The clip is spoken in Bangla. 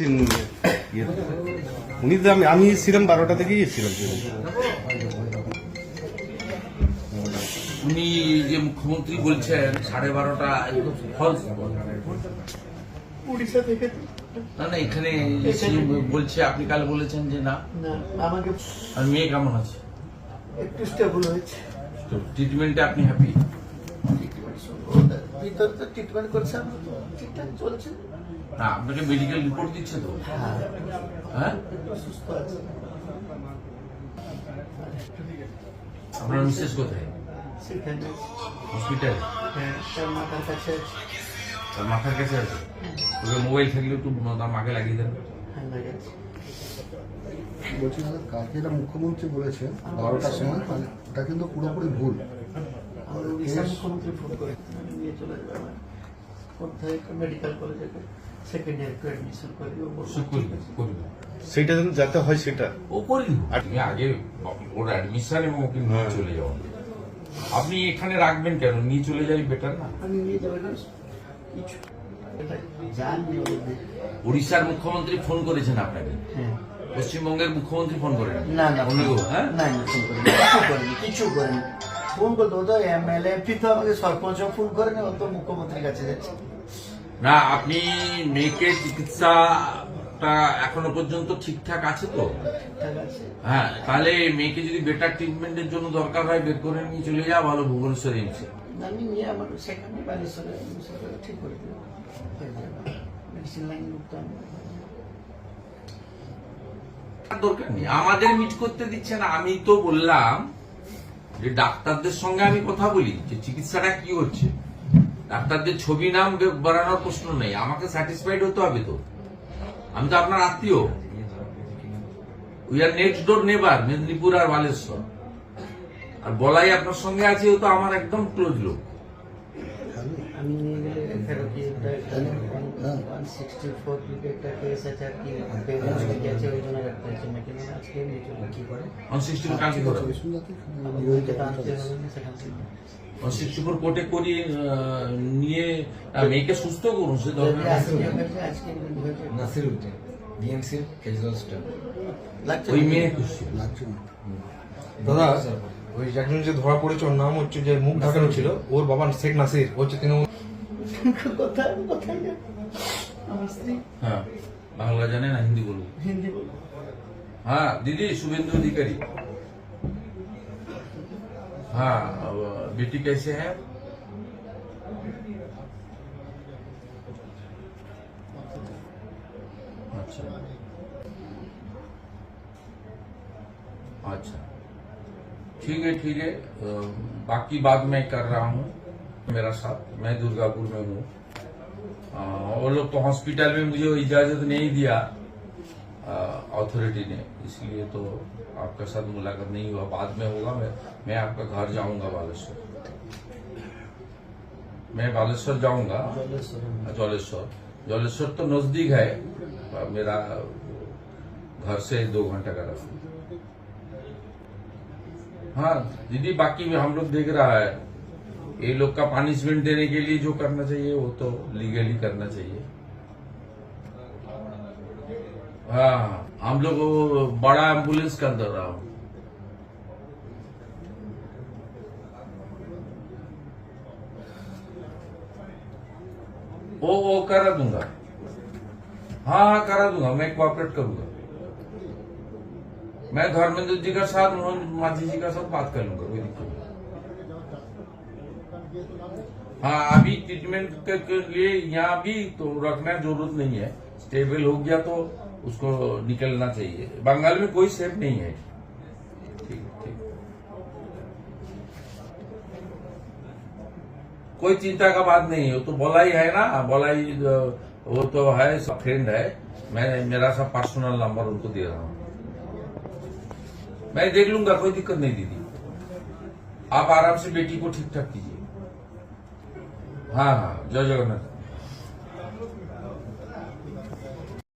ইয়ে। উনি তো আমি আমি ছিলাম বারোটা থেকেই এসেছিলাম উনি যে মুখ্যমন্ত্রী বলছেন সাড়ে বারোটা ফলস উড়িষ্যা থেকে না না এখানে বলছে আপনি কাল বলেছেন যে না। আমাকে আর মেয়ে কেমন আছে? একটু স্টেবল হয়েছে। তো ট্রিটমেন্টে আপনি হ্যাপি ভিতরে তো ট্রিটমেন্ট করছে ঠিকঠাক চলছে। না আপনাকে মেডিকেল রিপোর্ট দিচ্ছে তো? হ্যাঁ? হ্যাঁ একটু সুস্থ আছে আপনার মিসেস কোথায় হসপিটালে হ্যাঁ তার মাথার কাছে আছে? ওকে মোবাইল থাকলে একটু তার মাকে লাগিয়ে দেন। হ্যাঁ বলছি দাদা কালকে এটা মুখ্যমন্ত্রী বলেছেন বারোটার সময় মানে ওটা কিন্তু পুরোপুরি ভুল। মুখ্যমন্ত্রী ফোন করে নিয়ে চলে যাবে কোথায়? মেডিকেল কলেজে। সেকেন্ড ইয়ার অ্যাডমিশন করে ও করবে করবে সেইটা যেন যাতে হয় সেটা। ও করে দিব। আপনি আগে ওর অ্যাডমিশন এবং ওকে নিয়ে হ্যাঁ। চলে যাওয়া আপনি এখানে রাখবেন কেন? নিয়ে চলে যাই বেটার না? আমি নিয়ে যাবে কিছু। উড়িষ্যার মুখ্যমন্ত্রী ফোন করেছেন আপনাকে? হ্যাঁ। পশ্চিমবঙ্গের মুখ্যমন্ত্রী ফোন করেন? না না। অন্য হ্যাঁ? না ফোন করেনি। কিছু করেনি কিছু করেনি। ফোন করতো ও তো এমএলএ এমপি তো আমাকে সরপঞ্চও ফোন করেনি ও তো মুখ্যমন্ত্রীর কাছে যাচ্ছে। না আপনি মেয়েকে চিকিৎসাটা এখনও পর্যন্ত ঠিকঠাক আছে তো? হ্যাঁ তাহলে মেয়েকে যদি বেটার ট্রিটমেন্টের জন্য দরকার হয় বের করে নিয়ে চলে যাওয়া ভালো ভুবনেশ্বর দরকার নেই। আমাদের মিট করতে দিচ্ছে না। আমি তো বললাম যে ডাক্তারদের সঙ্গে আমি কথা বলি যে চিকিৎসাটা কি হচ্ছে। ডাক্তারদের ছবি নাম বাড়ানোর প্রশ্ন নেই। আমাকে স্যাটিসফাইড হতে হবে তো। আমি তো আপনার আত্মীয়। উই আর নেক্সট ডোর নেবার মেদিনীপুর আর বালেশ্বর। আর বলাই আপনার সঙ্গে আছে ও তো আমার একদম ক্লোজ লোক। কি হয়ে। কি করে শিবপুর কোর্টে করি নিয়ে মেয়েকে সুস্থ করুন সে নাসিরুদ্দিন বিএমসির ক্যাজুয়াল স্টাফ ওই মেয়ে খুশি। দাদা ওই একজন যে ধরা পড়েছে ওর নাম হচ্ছে যে মুখ ঢাকানো ছিল ওর বাবা শেখ নাসির হচ্ছে তিনি হ্যাঁ বাংলা জানে না হিন্দি বলব। হিন্দি বলব। হ্যাঁ দিদি শুভেন্দু অধিকারী। हाँ बेटी कैसे है? अच्छा। अच्छा। ठीक है ठीक है। बाकी बात मैं कर रहा हूँ मेरा साथ। मैं दुर्गापुर में हूँ। वो लोग तो हॉस्पिटल में मुझे इजाज़त नहीं दिया। अथॉरिटी ने। इसलिए तो आपका साथ मुलाकात नहीं हुआ। बाद में होगा मैं मैं आपका घर जाऊँगा बालेश्वर। मैं बालेश्वर जाऊँगा। जलेश्वर जलेश्वर तो नज़दीक है मेरा घर से दो घंटा का रास्ता। हाँ दीदी बाकी में हम लोग देख रहा है। ये लोग का पनिशमेंट देने के लिए जो करना चाहिए वो तो लीगली करना चाहिए। हाँ हम लोग बड़ा एंबुलेंस कर दे रहा हूँ। वो वो करा दूँगा। हाँ हाँ करा दूँगा, मैं कोऑपरेट करूँगा। मैं धर्मेंद्र जी का साथ, मोहन माझी जी का साथ बात कर लूँगा, कोई दिक्कत नहीं। हाँ अभी ट्रीटमेंट के लिए यहाँ भी तो रखना ज़रूरत नहीं है। स्टेबल हो गया तो उसको निकलना चाहिए। बंगाल में कोई सेफ़ नहीं है। ठीक ठीक। कोई चिंता का बात नहीं है। तो बोलाई है ना। बोलाई अ, वो तो है सब फ्रेंड है। मैं मेरा सब पर्सनल नंबर उनको दे रहा हूँ। मैं देख लूँगा कोई दिक्कत नहीं दीदी। आप आराम से बेटी को ठीक ठाक कीजिए। हाँ हाँ जय जगन्नाथ।